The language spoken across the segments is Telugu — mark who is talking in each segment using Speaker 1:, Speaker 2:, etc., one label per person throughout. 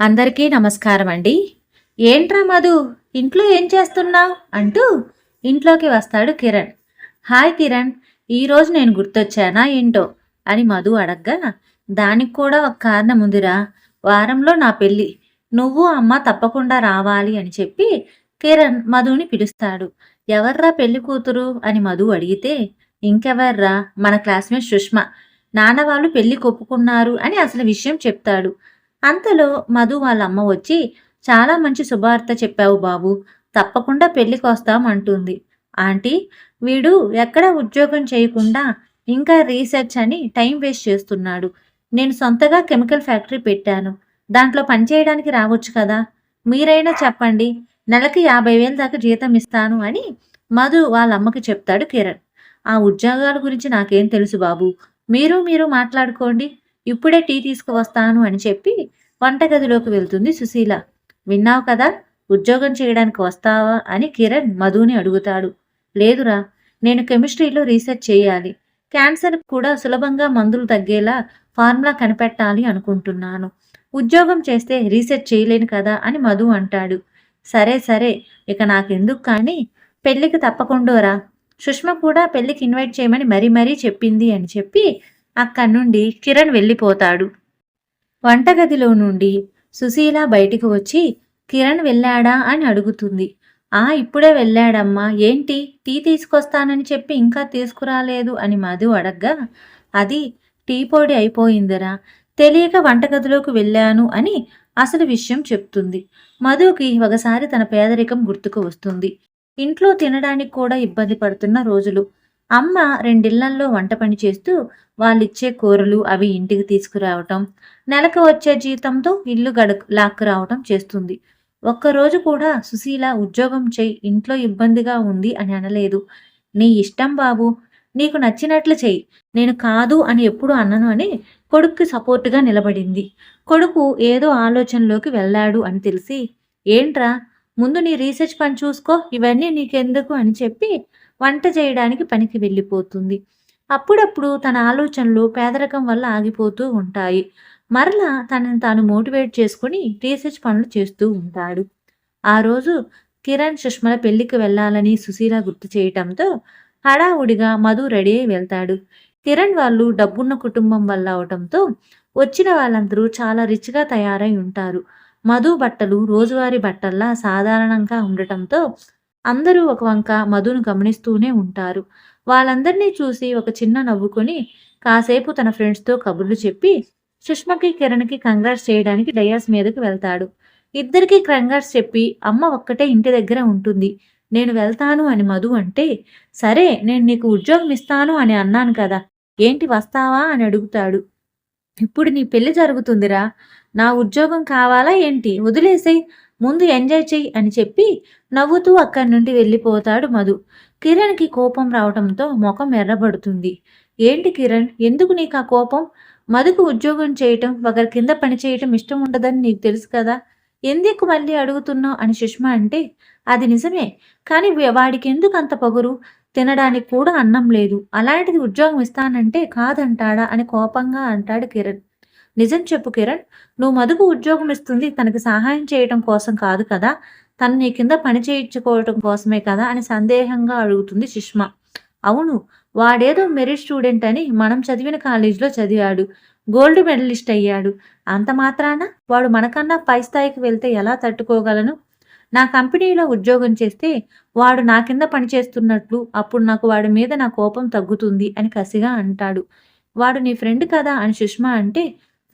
Speaker 1: అందరికీ నమస్కారం అండి. ఏంట్రా మధు ఇంట్లో ఏం చేస్తున్నావు? అంటూ ఇంట్లోకి వస్తాడు కిరణ్. హాయ్ కిరణ్ ఈరోజు నేను గుర్తొచ్చానా ఏంటో? అని మధు అడగ్గా దానికి కూడా ఒక కారణం ఉందిరా. వారంలో నా పెళ్ళి. నువ్వు అమ్మ తప్పకుండా రావాలి అని చెప్పి కిరణ్ మధుని పిలుస్తాడు. ఎవర్రా పెళ్ళి కూతురు? అని మధు అడిగితే ఇంకెవర్రా? మన క్లాస్మేట్ సుష్మ. నాన్న వాళ్ళు పెళ్ళి కొప్పుకున్నారు అని అసలు విషయం చెప్తాడు. అంతలో మధు వాళ్ళ అమ్మ వచ్చి చాలా మంచి శుభార్త చెప్పావు బాబు. తప్పకుండా పెళ్ళికొస్తాం అంటుంది. ఆంటీ వీడు ఎక్కడ ఉద్యోగం చేయకుండా ఇంకా రీసెర్చ్ అని టైం వేస్ట్ చేస్తున్నాడు. నేను సొంతగా కెమికల్ ఫ్యాక్టరీ పెట్టాను. దాంట్లో పనిచేయడానికి రావచ్చు కదా. మీరైనా చెప్పండి. నెలకి యాభై వేల దాకా జీతం ఇస్తాను అని మధు వాళ్ళ అమ్మకి చెప్తాడు కిరణ్. ఆ ఉద్యోగాల గురించి నాకేం తెలుసు బాబు. మీరు మీరు మాట్లాడుకోండి. ఇప్పుడే టీ తీసుకువస్తాను అని చెప్పి వంటగదిలోకి వెళ్తుంది సుశీల. విన్నావు కదా ఉద్యోగం చేయడానికి వస్తావా? అని కిరణ్ మధుని అడుగుతాడు. లేదురా నేను కెమిస్ట్రీలో రీసెర్చ్ చేయాలి. క్యాన్సర్ కూడా సులభంగా మందులు తగ్గేలా ఫార్ములా కనిపెట్టాలి అనుకుంటున్నాను. ఉద్యోగం చేస్తే రీసెర్చ్ చేయలేను కదా అని మధు అంటాడు. సరే సరే ఇక నాకెందుకు కానీ పెళ్ళికి తప్పకుండోరా సుష్మ కూడా పెళ్ళికి ఇన్వైట్ చేయమని మరీ మరీ చెప్పింది అని చెప్పి అక్కడి నుండి కిరణ్ వెళ్ళిపోతాడు. వంటగదిలో నుండి సుశీల బయటికి వచ్చి కిరణ్ వెళ్ళాడా? అని అడుగుతుంది. ఆ ఇప్పుడే వెళ్ళాడమ్మా. ఏంటి? టీ తీసుకొస్తానని చెప్పి ఇంకా తీసుకురాలేదు? అని మధు అడగ్గా అది టీ పొడి అయిపోయిందిరా. తెలియక వంటగదిలోకి వెళ్ళాను అని అసలు విషయం చెప్తుంది. మధుకి ఒకసారి తన పేదరికం గుర్తుకు వస్తుంది. ఇంట్లో తినడానికి కూడా ఇబ్బంది పడుతున్న రోజులు. అమ్మ రెండిళ్ళల్లో వంట పని చేస్తూ వాళ్ళిచ్చే కూరలు అవి ఇంటికి తీసుకురావటం నెలకు వచ్చే జీతంతో ఇల్లు గడ లాక్కు రావటం చేస్తుంది. ఒక్కరోజు కూడా సుశీల ఉద్యోగం చేయి ఇంట్లో ఇబ్బందిగా ఉంది అని అనలేదు. నీ ఇష్టం బాబు నీకు నచ్చినట్లు చెయ్యి నేను కాదు అని ఎప్పుడు అన్నను అని కొడుక్కి సపోర్టుగా నిలబడింది. కొడుకు ఏదో ఆలోచనలోకి వెళ్ళాడు అని తెలిసి ఏంట్రా ముందు నీ రీసెర్చ్ పని చూసుకో ఇవన్నీ నీకెందుకు? అని చెప్పి వంట చేయడానికి పనికి వెళ్ళిపోతుంది. అప్పుడప్పుడు తన ఆలోచనలు పేదరికం వల్ల ఆగిపోతూ ఉంటాయి. మరలా తనని తాను మోటివేట్ చేసుకుని రీసెర్చ్ పనులు చేస్తూ ఉంటాడు. ఆ రోజు కిరణ్ సుష్మల పెళ్ళికి వెళ్ళాలని సుశీల గుర్తు చేయటంతో హడావుడిగా మధు రెడీ అయి వెళ్తాడు. కిరణ్ వాళ్ళు డబ్బున్న కుటుంబం వల్ల అవటంతో వచ్చిన వాళ్ళందరూ చాలా రిచ్గా తయారై ఉంటారు. మధు బట్టలు రోజువారీ బట్టల్లా సాధారణంగా ఉండటంతో అందరూ ఒక వంక మధును గమనిస్తూనే ఉంటారు. వాళ్ళందరినీ చూసి ఒక చిన్న నవ్వుకొని కాసేపు తన ఫ్రెండ్స్తో కబుర్లు చెప్పి సుష్మకి కిరణ్కి కంగ్రాట్స్ చేయడానికి డయాస్ మీదకి వెళ్తాడు. ఇద్దరికి కంగ్రాట్స్ చెప్పి అమ్మ ఒక్కటే ఇంటి దగ్గర ఉంటుంది. నేను వెళ్తాను అని మధు అంటే సరే నేను నీకు ఉద్యోగం ఇస్తాను అని అన్నాను కదా ఏంటి వస్తావా అని అడుగుతాడు. ఇప్పుడు నీ పెళ్ళి జరుగుతుందిరా. నా ఉద్యోగం కావాలా ఏంటి? వదిలేసేయ్. ముందు ఎంజాయ్ చెయ్యి అని చెప్పి నవ్వుతూ అక్కడి నుండి వెళ్ళిపోతాడు మధు. కిరణ్కి కోపం రావడంతో ముఖం ఎర్రబడుతుంది. ఏంటి కిరణ్? ఎందుకు నీకు ఆ కోపం? మధుకు ఉద్యోగం చేయటం ఒకరి కింద పని చేయటం ఇష్టం ఉండదని నీకు తెలుసు కదా. ఎందుకు మళ్ళీ అడుగుతున్నావు అని సుష్మ అంటే అది నిజమే కానీ వాడికి ఎందుకు అంత పొగరు? తినడానికి కూడా అన్నం లేదు. అలాంటిది ఉద్యోగం ఇస్తానంటే కాదంటాడా అని కోపంగా అంటాడు కిరణ్. నిజం చెప్పు కిరణ్ నువ్వు మధుకు ఉద్యోగం ఇస్తుంది తనకి సహాయం చేయటం కోసం కాదు కదా తను నీ కింద పని చేయించుకోవటం కోసమే కదా అని సందేహంగా అడుగుతుంది సుష్మ. అవును వాడేదో మెరిట్ స్టూడెంట్ అని మనం చదివిన కాలేజీలో చదివాడు గోల్డ్ మెడలిస్ట్ అయ్యాడు. అంత మాత్రాన? వాడు మనకన్నా పై స్థాయికి వెళ్తే ఎలా తట్టుకోగలను? నా కంపెనీలో ఉద్యోగం చేస్తే వాడు నా కింద పనిచేస్తున్నట్లు అప్పుడు నాకు వాడి మీద నా కోపం తగ్గుతుంది అని కసిగా అంటాడు. వాడు నీ ఫ్రెండ్ కదా అని సుష్మ అంటే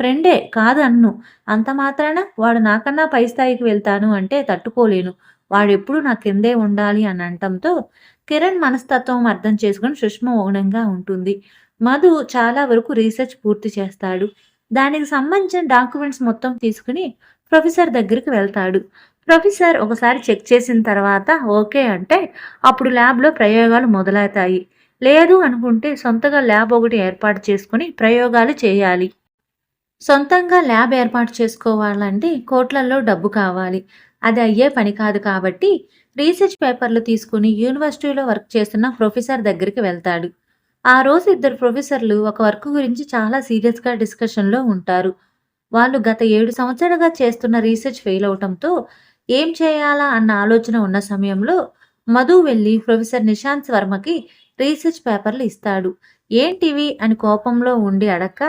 Speaker 1: ఫ్రెండే కాదన్ను అంత మాత్రాన వాడు నాకన్నా పై స్థాయికి వెళ్తాను అంటే తట్టుకోలేను. వాడెప్పుడు నా కిందే ఉండాలి అని అనటంతో కిరణ్ మనస్తత్వం అర్థం చేసుకుని సుష్మ మౌనంగా ఉంటుంది. మధు చాలా వరకు రీసెర్చ్ పూర్తి చేస్తాడు. దానికి సంబంధించిన డాక్యుమెంట్స్ మొత్తం తీసుకుని ప్రొఫెసర్ దగ్గరికి వెళ్తాడు. ప్రొఫెసర్ ఒకసారి చెక్ చేసిన తర్వాత ఓకే అంటే అప్పుడు ల్యాబ్లో ప్రయోగాలు మొదలవుతాయి. లేదు అనుకుంటే సొంతగా ల్యాబ్ ఒకటి ఏర్పాటు చేసుకుని ప్రయోగాలు చేయాలి. సొంతంగా ల్యాబ్ ఏర్పాటు చేసుకోవాలంటే కోట్లల్లో డబ్బు కావాలి. అది అయ్యే పని కాదు కాబట్టి రీసెర్చ్ పేపర్లు తీసుకుని యూనివర్సిటీలో వర్క్ చేస్తున్న ప్రొఫెసర్ దగ్గరికి వెళ్తాడు. ఆ రోజు ఇద్దరు ప్రొఫెసర్లు ఒక వర్క్ గురించి చాలా సీరియస్గా డిస్కషన్లో ఉంటారు. వాళ్ళు గత ఏడు సంవత్సరాలుగా చేస్తున్న రీసెర్చ్ ఫెయిల్ అవటంతో ఏం చేయాలా అన్న ఆలోచన ఉన్న సమయంలో మధు వెళ్ళి ప్రొఫెసర్ నిశాంత్ వర్మకి రీసెర్చ్ పేపర్లు ఇస్తాడు. ఏంటివి అని కోపంలో ఉండి అడక్క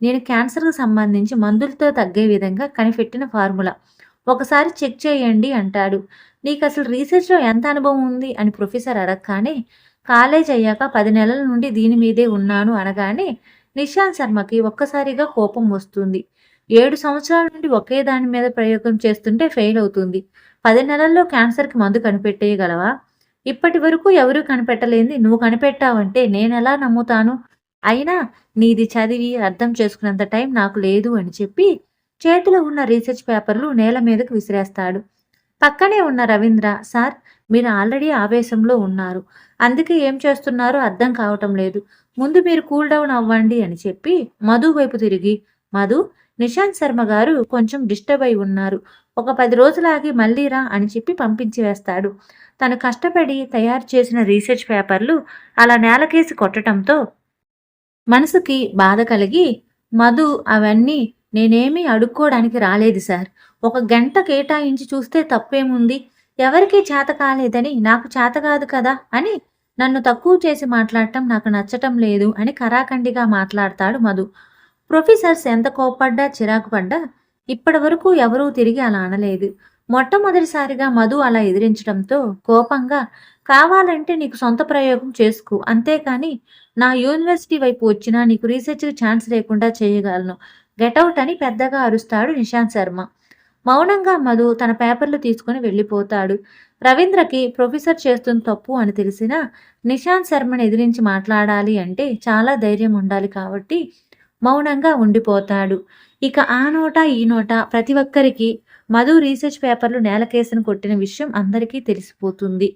Speaker 1: నేను క్యాన్సర్కు సంబంధించి మందులతో తగ్గే విధంగా కనిపెట్టిన ఫార్ములా. ఒకసారి చెక్ చేయండి అంటాడు. నీకు అసలు రీసెర్చ్లో ఎంత అనుభవం ఉంది? అని ప్రొఫెసర్ అడగగానే కాలేజ్ అయ్యాక పది నెలల నుండి దీని మీదే ఉన్నాను అనగానే నిశాంత్ శర్మకి ఒక్కసారిగా కోపం వస్తుంది. ఏడు సంవత్సరాల నుండి ఒకే దాని మీద ప్రయోగం చేస్తుంటే ఫెయిల్ అవుతుంది. పది నెలల్లో క్యాన్సర్కి మందు కనిపెట్టేయగలవా? ఇప్పటి వరకు ఎవరూ కనిపెట్టలేంది నువ్వు కనిపెట్టావంటే నేనెలా నమ్ముతాను? అయినా నీది చదివి అర్థం చేసుకున్నంత టైం నాకు లేదు అని చెప్పి చేతిలో ఉన్న రీసెర్చ్ పేపర్లు నేల మీదకు విసిరేస్తాడు. పక్కనే ఉన్న రవీంద్ర సార్ మీరు ఆల్రెడీ ఆవేశంలో ఉన్నారు. అందుకే ఏం చేస్తున్నారో అర్థం కావటం లేదు. ముందు మీరు కూల్ డౌన్ అవ్వండి అని చెప్పి మధు వైపు తిరిగి మధు నిశాంత్ శర్మ గారు కొంచెం డిస్టర్బ్ అయి ఉన్నారు. ఒక పది రోజులాగి మళ్ళీ రా అని చెప్పి పంపించి వేస్తాడు. తను కష్టపడి తయారు చేసిన రీసెర్చ్ పేపర్లు అలా నేలకేసి కొట్టడంతో మనసుకి బాధ కలిగి మధు అవన్నీ నేనేమీ అడుక్కోవడానికి రాలేదు సార్. ఒక గంట కేటాయించి చూస్తే తప్పేముంది? ఎవరికీ చేత కాలేదని నాకు చేత కాదు కదా అని నన్ను తక్కువ చేసి మాట్లాడటం నాకు నచ్చటం లేదు అని కరాఖండిగా మాట్లాడతాడు మధు. ప్రొఫెసర్స్ ఎంత కోప్పడ్డా చిరాకు పడ్డా ఇప్పటి వరకు ఎవరూ తిరిగి అలా అనలేదు. మొట్టమొదటిసారిగా మధు అలా ఎదిరించడంతో కోపంగా కావాలంటే నీకు సొంత ప్రయోగం చేసుకో. అంతేకాని నా యూనివర్సిటీ వైపు వచ్చినా నీకు రీసెర్చ్కి ఛాన్స్ లేకుండా చేయగలను. గెటౌట్ అని పెద్దగా అరుస్తాడు నిశాంత్ శర్మ. మౌనంగా మధు తన పేపర్లు తీసుకుని వెళ్ళిపోతాడు. రవీంద్రకి ప్రొఫెసర్ చేస్తున్న తప్పు అని తెలిసినా నిశాంత్ శర్మని ఎదిరించి మాట్లాడాలి అంటే చాలా ధైర్యం ఉండాలి కాబట్టి మౌనంగా ఉండిపోతాడు. ఇక ఆ నోట ఈ నోట ప్రతి ఒక్కరికి మధు రీసెర్చ్ పేపర్లు నేలకేసిన కొట్టిన విషయం అందరికీ తెలిసిపోతుంది.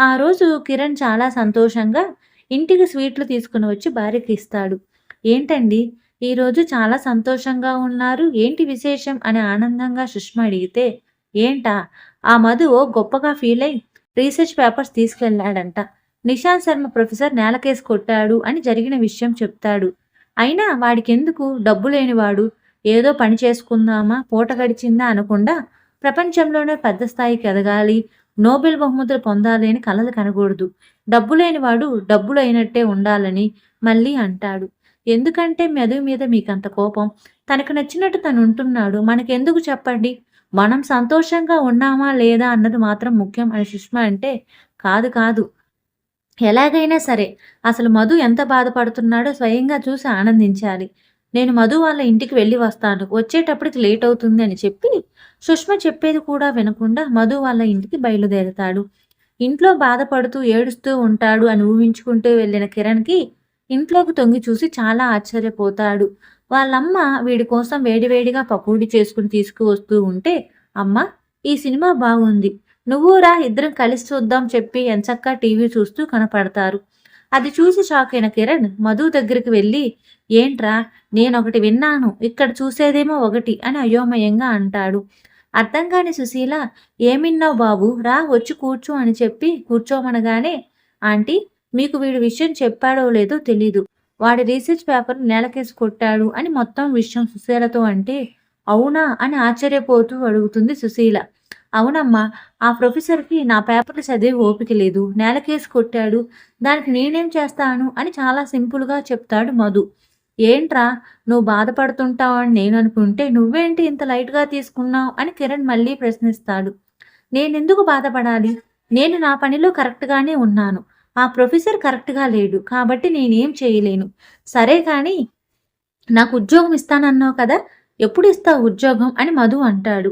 Speaker 1: ఆ రోజు కిరణ్ చాలా సంతోషంగా ఇంటికి స్వీట్లు తీసుకుని వచ్చి భార్యకి ఇస్తాడు. ఏంటండి? ఈరోజు చాలా సంతోషంగా ఉన్నారు. ఏంటి విశేషం? అని ఆనందంగా సుష్మ అడిగితే ఏంటా? ఆ మధు గొప్పగా ఫీల్ అయి రీసెర్చ్ పేపర్స్ తీసుకెళ్ళాడంట నిశాంత్ శర్మ ప్రొఫెసర్ నేలకేసి కొట్టాడు అని జరిగిన విషయం చెప్తాడు. అయినా వాడికెందుకు? డబ్బు లేనివాడు. ఏదో పని చేసుకుందామా? పూట గడిచిందా? అనకుండా ప్రపంచంలోనే పెద్ద స్థాయికి ఎదగాలి. నోబెల్ బహుమతులు పొందాలి అని కలలు కనకూడదు డబ్బు లేనివాడు డబ్బులు అయినట్టే ఉండాలని మళ్ళీ అంటాడు. ఎందుకంటే మెదవి మీద మీకంత కోపం. తనకు నచ్చినట్టు తను ఉంటున్నాడు మనకెందుకు చెప్పండి? మనం సంతోషంగా ఉన్నామా లేదా అన్నది మాత్రం ముఖ్యం అని సుష్మ అంటే కాదు కాదు. ఎలాగైనా సరే అసలు మధు ఎంత బాధపడుతున్నాడో స్వయంగా చూసి ఆనందించాలి. నేను మధు వాళ్ళ ఇంటికి వెళ్ళి వస్తాను. వచ్చేటప్పటికి లేట్ అవుతుంది అని చెప్పి సుష్మ చెప్పేది కూడా వినకుండా మధు వాళ్ళ ఇంటికి బయలుదేరతాడు. ఇంట్లో బాధపడుతూ ఏడుస్తూ ఉంటాడు అని ఊహించుకుంటూ వెళ్ళిన కిరణ్కి ఇంట్లోకి తొంగి చూసి చాలా ఆశ్చర్యపోతాడు. వాళ్ళమ్మ వీడి కోసం వేడివేడిగా పకోడీ చేసుకుని తీసుకువస్తూ ఉంటే అమ్మ ఈ సినిమా బాగుంది. నువ్వు రా ఇద్దరం కలిసి చూద్దాం చెప్పి ఎంచక్కా టీవీ చూస్తూ కనపడతారు. అది చూసి షాక్ అయిన కిరణ్ మధు దగ్గరికి వెళ్ళి ఏంట్రా నేనొకటి విన్నాను. ఇక్కడ చూసేదేమో ఒకటి అని అయోమయంగా అంటాడు. అర్థం కాని సుశీల ఏమిన్నావు బాబు? రా వచ్చి కూర్చో అని చెప్పి కూర్చోమనగానే ఆంటీ మీకు వీడి విషయం చెప్పాడో లేదో తెలీదు. వాడి రీసెర్చ్ పేపర్ నేలకేసి కొట్టాడు అని మొత్తం విషయం సుశీలతో అంటే అవునా? అని ఆశ్చర్యపోతూ అడుగుతుంది సుశీల. అవునమ్మా ఆ ప్రొఫెసర్కి నా పేపర్లు చదివి ఓపిక లేదు. నేలకేసి కొట్టాడు. దానికి నేనేం చేస్తాను అని చాలా సింపుల్గా చెప్తాడు మధు. ఏంట్రా నువ్వు బాధపడుతుంటావు అని నేను అనుకుంటే నువ్వేంటి ఇంత లైట్గా తీసుకున్నావు అని కిరణ్ మళ్ళీ ప్రశ్నిస్తాడు. నేనెందుకు బాధపడాలి? నేను నా పనిలో కరెక్ట్గానే ఉన్నాను. ఆ ప్రొఫెసర్ కరెక్ట్గా లేడు. కాబట్టి నేనేం చేయలేను. సరే కానీ నాకు ఉద్యోగం ఇస్తానన్నావు కదా ఎప్పుడు ఇస్తావు ఉద్యోగం అని మధు అంటాడు.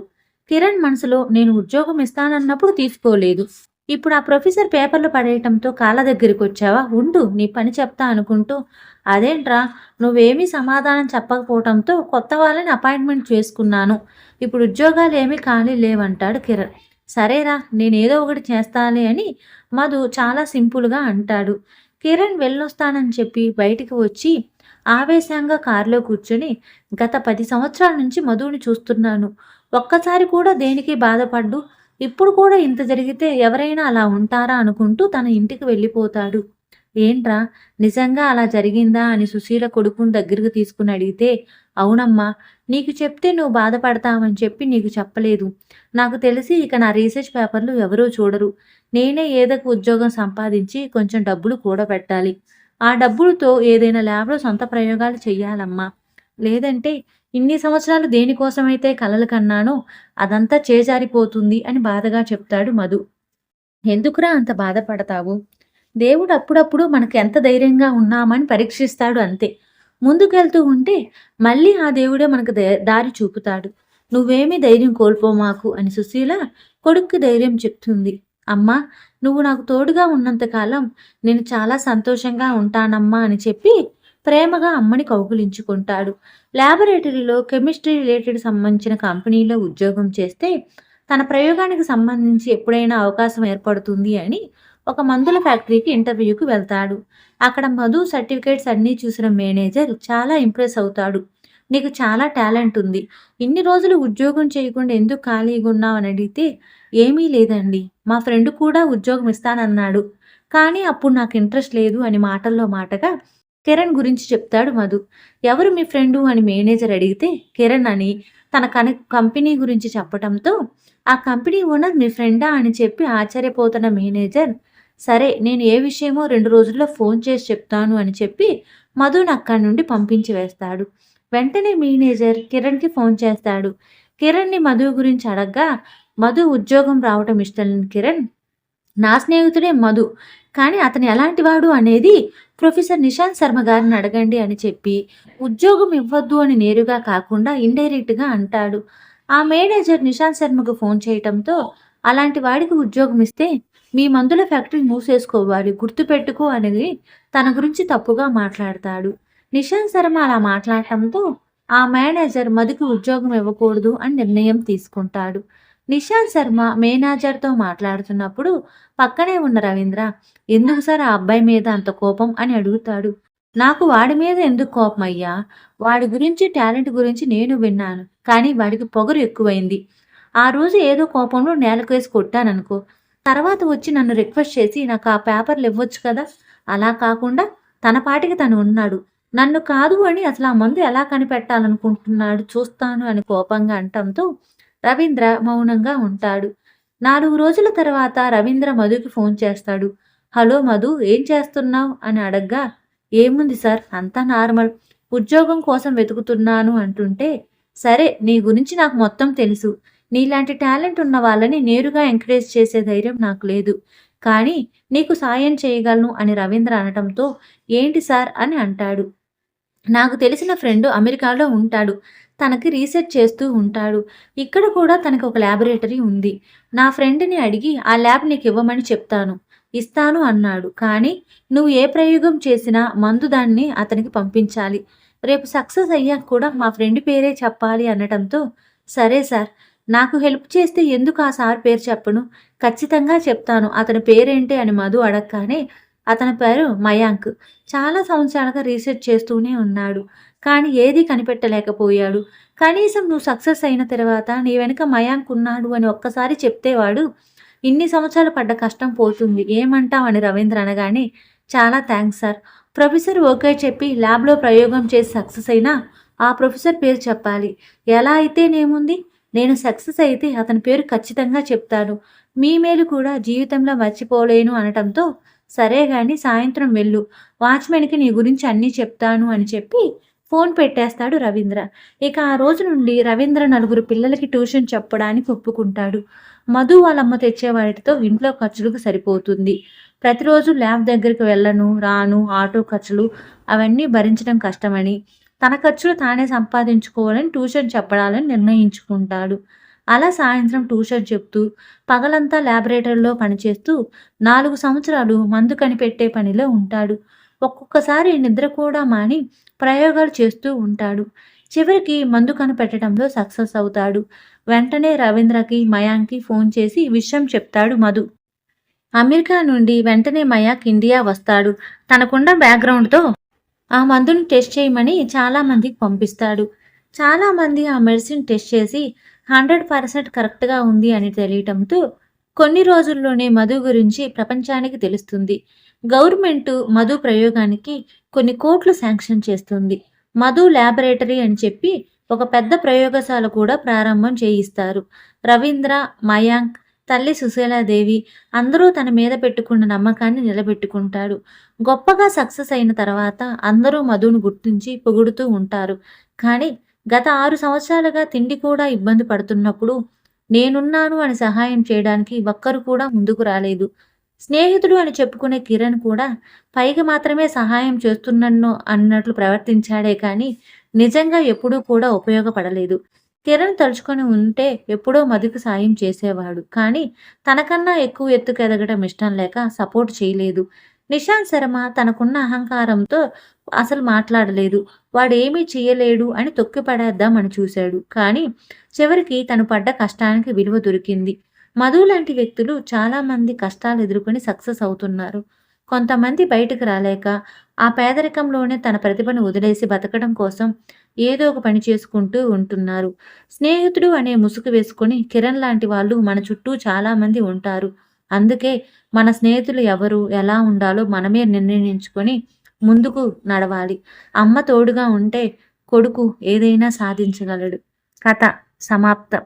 Speaker 1: కిరణ్ మనసులో నేను ఉద్యోగం ఇస్తానన్నప్పుడు తీసుకోలేదు. ఇప్పుడు ఆ ప్రొఫెసర్ పేపర్లు పడేయటంతో కాళ్ళ దగ్గరికి వచ్చావా? ఉండు నీ పని చెప్తా అనుకుంటూ అదేంట్రా నువ్వేమీ సమాధానం చెప్పకపోవటంతో కొత్త వాళ్ళని అపాయింట్మెంట్ చేసుకున్నాను. ఇప్పుడు ఉద్యోగాలు ఏమీ ఖాళీ లేవంటాడు కిరణ్. సరేరా నేనేదో ఒకటి చేస్తాలే అని మధు చాలా సింపుల్గా అంటాడు. కిరణ్ వెళ్ళొస్తానని చెప్పి బయటికి వచ్చి ఆవేశంగా కారులో కూర్చొని గత పది సంవత్సరాల నుంచి మధువుని చూస్తున్నాను. ఒక్కసారి కూడా దేనికి బాధపడ్డు? ఇప్పుడు కూడా ఇంత జరిగితే ఎవరైనా అలా ఉంటారా అనుకుంటూ తన ఇంటికి వెళ్ళిపోతాడు. ఏంట్రా నిజంగా అలా జరిగిందా అని సుశీల కొడుకుని దగ్గరకు తీసుకుని అడిగితే అవునమ్మా నీకు చెప్తే నువ్వు బాధపడతావని చెప్పి నీకు చెప్పలేదు. నాకు తెలిసి ఇక నా రీసెర్చ్ పేపర్లు ఎవరూ చూడరు. నేనే ఏదో ఉద్యోగం సంపాదించి కొంచెం డబ్బులు కూడబెట్టాలి. ఆ డబ్బులతో ఏదైనా ల్యాబ్లో సొంత ప్రయోగాలు చెయ్యాలమ్మా. లేదంటే ఇన్ని సంవత్సరాలు దేనికోసమైతే కలలు కన్నానో అదంతా చేజారిపోతుంది అని బాధగా చెప్తాడు మధు. ఎందుకురా అంత బాధపడతావు? దేవుడు అప్పుడప్పుడు మనకు ఎంత ధైర్యంగా ఉన్నామని పరీక్షిస్తాడు అంతే. ముందుకెళ్తూ ఉంటే మళ్ళీ ఆ దేవుడే మనకు దారి చూపుతాడు. నువ్వేమీ ధైర్యం కోల్పోమాకు అని సుశీల కొడుక్కి ధైర్యం చెప్తుంది. అమ్మా నువ్వు నాకు తోడుగా ఉన్నంతకాలం నేను చాలా సంతోషంగా ఉంటానమ్మా అని చెప్పి ప్రేమగా అమ్మని కౌగులించుకుంటాడు. ల్యాబొరేటరీలో కెమిస్ట్రీ రిలేటెడ్ సంబంధించిన కంపెనీలో ఉద్యోగం చేస్తే తన ప్రయోగానికి సంబంధించి ఎప్పుడైనా అవకాశం ఏర్పడుతుంది అని ఒక మందుల ఫ్యాక్టరీకి ఇంటర్వ్యూకి వెళ్తాడు. అక్కడ మధు సర్టిఫికేట్స్ అన్నీ చూసిన మేనేజర్ చాలా ఇంప్రెస్ అవుతాడు. నీకు చాలా టాలెంట్ ఉంది. ఇన్ని రోజులు ఉద్యోగం చేయకుండా ఎందుకు ఖాళీగా ఉన్నావు అని అడిగితే ఏమీ లేదండి. మా ఫ్రెండ్ కూడా ఉద్యోగం ఇస్తానన్నాడు. కానీ అప్పుడు నాకు ఇంట్రెస్ట్ లేదు అని మాటల్లో మాటగా కిరణ్ గురించి చెప్తాడు మధు. ఎవరు మీ ఫ్రెండు అని మేనేజర్ అడిగితే కిరణ్ అని తన కన కంపెనీ గురించి చెప్పడంతో ఆ కంపెనీ ఓనర్ మీ ఫ్రెండా? అని చెప్పి ఆశ్చర్యపోతున్న మేనేజర్ సరే నేను ఏ విషయమో రెండు రోజుల్లో ఫోన్ చేసి చెప్తాను అని చెప్పి మధుని అక్కడి నుండి పంపించి వేస్తాడు. వెంటనే మేనేజర్ కిరణ్కి ఫోన్ చేస్తాడు. కిరణ్ని మధు గురించి అడగ్గా మధు ఉద్యోగం రావటం ఇష్టం కిరణ్? నా స్నేహితుడే మధు. కానీ అతను ఎలాంటి వాడు అనేది ప్రొఫెసర్ నిశాంత్ శర్మ గారిని అడగండి అని చెప్పి ఉద్యోగం ఇవ్వద్దు అని నేరుగా కాకుండా ఇండైరెక్ట్గా అంటాడు. ఆ మేనేజర్ నిశాంత్ శర్మకు ఫోన్ చేయటంతో అలాంటి వాడికి ఉద్యోగం ఇస్తే మీ మందుల ఫ్యాక్టరీ మూసేసుకోవాలి గుర్తుపెట్టుకో అనేది తన గురించి తప్పుగా మాట్లాడతాడు. నిశాంత్ శర్మ అలా మాట్లాడటంతో ఆ మేనేజర్ మధుకు ఉద్యోగం ఇవ్వకూడదు అని నిర్ణయం తీసుకుంటాడు. నిశాంత్ శర్మ మేనేజర్తో మాట్లాడుతున్నప్పుడు పక్కనే ఉన్న రవీంద్ర ఎందుకు సార్ ఆ అబ్బాయి మీద అంత కోపం? అని అడుగుతాడు. నాకు వాడి మీద ఎందుకు కోపం అయ్యా? వాడి గురించి టాలెంట్ గురించి నేను విన్నాను కానీ వాడికి పొగరు ఎక్కువైంది. ఆ రోజు ఏదో కోపంలో నేలకు వేసి కొట్టాననుకో తర్వాత వచ్చి నన్ను రిక్వెస్ట్ చేసి నాకు ఆ పేపర్లు ఇవ్వచ్చు కదా? అలా కాకుండా తన పాటికి తను ఉన్నాడు. నన్ను కాదు అని అసలు ఆ మందు ఎలా కనిపెట్టాలనుకుంటున్నాడు చూస్తాను అని కోపంగా అంటంతో రవీంద్ర మౌనంగా ఉంటాడు. నాలుగు రోజుల తర్వాత రవీంద్ర మధుకి ఫోన్ చేస్తాడు. హలో మధు ఏం చేస్తున్నావు? అని అడగ్గా ఏముంది సార్ అంతా నార్మల్. ఉద్యోగం కోసం వెతుకుతున్నాను అంటుంటే సరే నీ గురించి నాకు మొత్తం తెలుసు. నీలాంటి టాలెంట్ ఉన్న వాళ్ళని నేరుగా ఎంకరేజ్ చేసే ధైర్యం నాకు లేదు. కానీ నీకు సాయం చేయగలను అని రవీంద్ర అనటంతో ఏంటి సార్ అని అంటాడు. నాకు తెలిసిన ఫ్రెండ్ అమెరికాలో ఉంటాడు. తనకి రీసెర్చ్ చేస్తూ ఉంటాడు. ఇక్కడ కూడా తనకు ఒక ల్యాబొరేటరీ ఉంది. నా ఫ్రెండ్ని అడిగి ఆ ల్యాబ్ నీకు ఇవ్వమని చెప్తాను. ఇస్తాను అన్నాడు. కానీ నువ్వు ఏ ప్రయోగం చేసినా మందు దాన్ని అతనికి పంపించాలి. రేపు సక్సెస్ అయ్యాక కూడా మా ఫ్రెండ్ పేరే చెప్పాలి అనటంతో సరే సార్ నాకు హెల్ప్ చేస్తే ఎందుకు ఆ సార్ పేరు చెప్పను? ఖచ్చితంగా చెప్తాను. అతని పేరేంటి? అని మధు అడగగానే అతని పేరు మయాంక్. చాలా సంవత్సరాలుగా రీసెర్చ్ చేస్తూనే ఉన్నాడు. కానీ ఏదీ కనిపెట్టలేకపోయాడు. కనీసం నువ్వు సక్సెస్ అయిన తర్వాత నీ వెనుక మయాంక్ ఉన్నాడు అని ఒక్కసారి చెప్తేవాడు ఇన్ని సంవత్సరాలు పడ్డ కష్టం పోతుంది. ఏమంటావని అని రవీంద్ర అనగానే చాలా థ్యాంక్స్ సార్. ప్రొఫెసర్ ఓకే చెప్పి ల్యాబ్లో ప్రయోగం చేసి సక్సెస్ అయినా ఆ ప్రొఫెసర్ పేరు చెప్పాలి. ఎలా అయితేనేముంది నేను సక్సెస్ అయితే అతని పేరు ఖచ్చితంగా చెప్తాను. మీ మేలు కూడా జీవితంలో మర్చిపోలేను అనటంతో సరే గాని సాయంత్రం వెళ్ళు. వాచ్మెన్కి నీ గురించి అన్నీ చెప్తాను అని చెప్పి ఫోన్ పెట్టేస్తాడు రవీంద్ర. ఇక ఆ రోజు నుండి రవీంద్ర నలుగురు పిల్లలకి ట్యూషన్ చెప్పడానికి ఒప్పుకుంటాడు. మధు వాళ్ళమ్మ తెచ్చే వాటితో ఇంట్లో ఖర్చులకు సరిపోతుంది. ప్రతిరోజు ల్యాబ్ దగ్గరికి వెళ్ళను రాను ఆటో ఖర్చులు అవన్నీ భరించడం కష్టమని తన ఖర్చులు తానే సంపాదించుకోవాలని ట్యూషన్ చెప్పడాలని నిర్ణయించుకుంటాడు. అలా సాయంత్రం ట్యూషన్ చెప్తూ పగలంతా ల్యాబొరేటరీలో పనిచేస్తూ నాలుగు సంవత్సరాలు మందు కనిపెట్టే పనిలో ఉంటాడు. ఒక్కొక్కసారి నిద్ర కూడా మాని ప్రయోగాలు చేస్తూ ఉంటాడు. చివరికి మందు కనిపెట్టడంలో సక్సెస్ అవుతాడు. వెంటనే రవీంద్రకి మయాంకి ఫోన్ చేసి విషయం చెప్తాడు మధు. అమెరికా నుండి వెంటనే మయాక్ ఇండియా వస్తాడు. తనకున్న బ్యాక్గ్రౌండ్తో ఆ మందును టెస్ట్ చేయమని చాలామందికి పంపిస్తాడు. చాలామంది ఆ మెడిసిన్ టెస్ట్ చేసి హండ్రెడ్ పర్సెంట్ కరెక్ట్గా ఉంది అని తెలియటంతో కొన్ని రోజుల్లోనే మధు గురించి ప్రపంచానికి తెలుస్తుంది. గవర్నమెంట్ మధు ప్రయోగానికి కొన్ని కోట్లు శాంక్షన్ చేస్తుంది. మధు ల్యాబొరేటరీ అని చెప్పి ఒక పెద్ద ప్రయోగశాల కూడా ప్రారంభం చేయిస్తారు. రవీంద్ర మయాంక్ తల్లి సుశీలాదేవి అందరూ తన మీద పెట్టుకున్న నమ్మకాన్ని నిలబెట్టుకుంటాడు. గొప్పగా సక్సెస్ అయిన తర్వాత అందరూ మధును గుర్తించి పొగుడుతూ ఉంటారు. కానీ గత ఆరు సంవత్సరాలుగా తిండి కూడా ఇబ్బంది పడుతున్నప్పుడు నేనున్నాను అని సహాయం చేయడానికి ఒక్కరు కూడా ముందుకు రాలేదు. స్నేహితుడు అని చెప్పుకునే కిరణ్ కూడా పైకి మాత్రమే సహాయం చేస్తున్నన్ను అన్నట్లు ప్రవర్తించాడే కానీ నిజంగా ఎప్పుడూ కూడా ఉపయోగపడలేదు. కిరణ్ తలుచుకొని ఉంటే ఎప్పుడో మధుకు సాయం చేసేవాడు. కానీ తనకన్నా ఎక్కువ ఎత్తుకు ఎదగడం ఇష్టం లేక సపోర్ట్ చేయలేదు. నిశాంత్ శర్మ తనకున్న అహంకారంతో అసలు మాట్లాడలేదు. వాడేమీ చేయలేడు అని తొక్కిపడేద్దామని చూశాడు. కానీ చివరికి తను పడ్డ కష్టానికి విలువ దొరికింది. మధు లాంటి వ్యక్తులు చాలామంది కష్టాలు ఎదుర్కొని సక్సెస్ అవుతున్నారు. కొంతమంది బయటకు రాలేక ఆ పేదరికంలోనే తన ప్రతిభను వదిలేసి బతకడం కోసం ఏదో ఒక పని చేసుకుంటూ ఉంటున్నారు. స్నేహితుడు అనే ముసుగు వేసుకొని కిరణ్ లాంటి వాళ్ళు మన చుట్టూ చాలామంది ఉంటారు. అందుకే మన స్నేహితులు ఎవరు ఎలా ఉండాలో మనమే నిర్ణయించుకొని ముందుకు నడవాలి. అమ్మ తోడుగా ఉంటే కొడుకు ఏదైనా సాధించగలడు. కథ సమాప్తం.